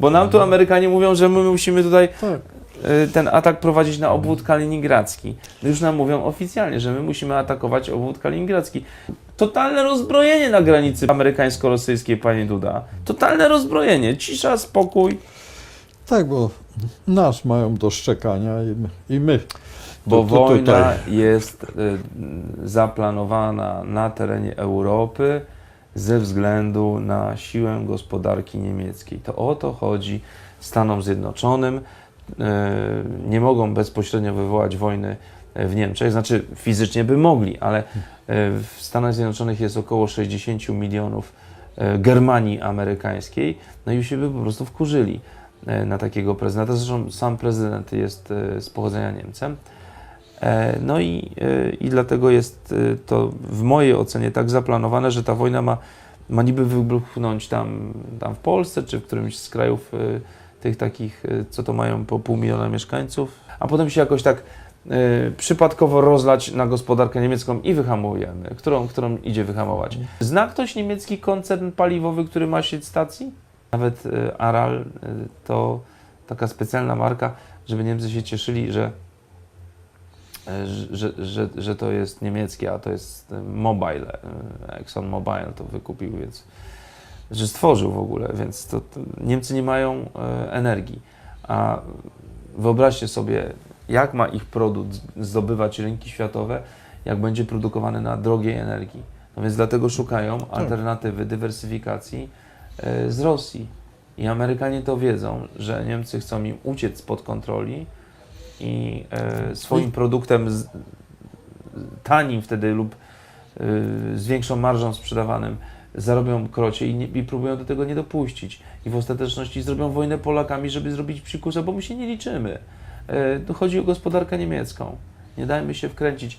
Bo nam tu Amerykanie mówią, że my musimy tutaj Tak. y, ten atak prowadzić na obwód kaliningradzki. Już nam mówią oficjalnie, że my musimy atakować obwód kaliningradzki. Totalne rozbrojenie na granicy amerykańsko-rosyjskiej, panie Duda. Totalne rozbrojenie. Cisza, spokój. Tak, bo nas mają do szczekania i my. I my. Bo Tu- tu- wojna jest y, zaplanowana na terenie Europy ze względu na siłę gospodarki niemieckiej. To o to chodzi Stanom Zjednoczonym. Y, Nie mogą bezpośrednio wywołać wojny y, w Niemczech, znaczy fizycznie by mogli, ale y, w Stanach Zjednoczonych jest około 60 milionów Germanii amerykańskiej, no i się by po prostu wkurzyli na takiego prezydenta. Zresztą sam prezydent jest z pochodzenia Niemcem. E, No i, e, i dlatego jest e, to w mojej ocenie tak zaplanowane, że ta wojna ma, ma niby wybuchnąć tam, tam w Polsce, czy w którymś z krajów tych takich, co to mają po pół miliona mieszkańców, a potem się jakoś tak przypadkowo rozlać na gospodarkę niemiecką i wyhamujemy, którą, którą idzie wyhamować. Zna ktoś niemiecki koncern paliwowy, który ma sieć stacji? Nawet Aral to taka specjalna marka, żeby Niemcy się cieszyli, że że, że, że to jest niemieckie, a to jest e, Mobile. e, Exxon Mobile to wykupił, więc że stworzył w ogóle, więc to, to Niemcy nie mają e, energii. A wyobraźcie sobie, jak ma ich produkt zdobywać rynki światowe, jak będzie produkowany na drogiej energii. No więc dlatego szukają alternatywy, dywersyfikacji e, z Rosji. I Amerykanie to wiedzą, że Niemcy chcą im uciec spod kontroli i e, swoim produktem z, tanim wtedy lub e, z większą marżą sprzedawanym zarobią krocie i, nie, i próbują do tego nie dopuścić. I w ostateczności zrobią wojnę Polakami, żeby zrobić psikusę, bo my się nie liczymy. E, tu chodzi o gospodarkę niemiecką. Nie dajmy się wkręcić.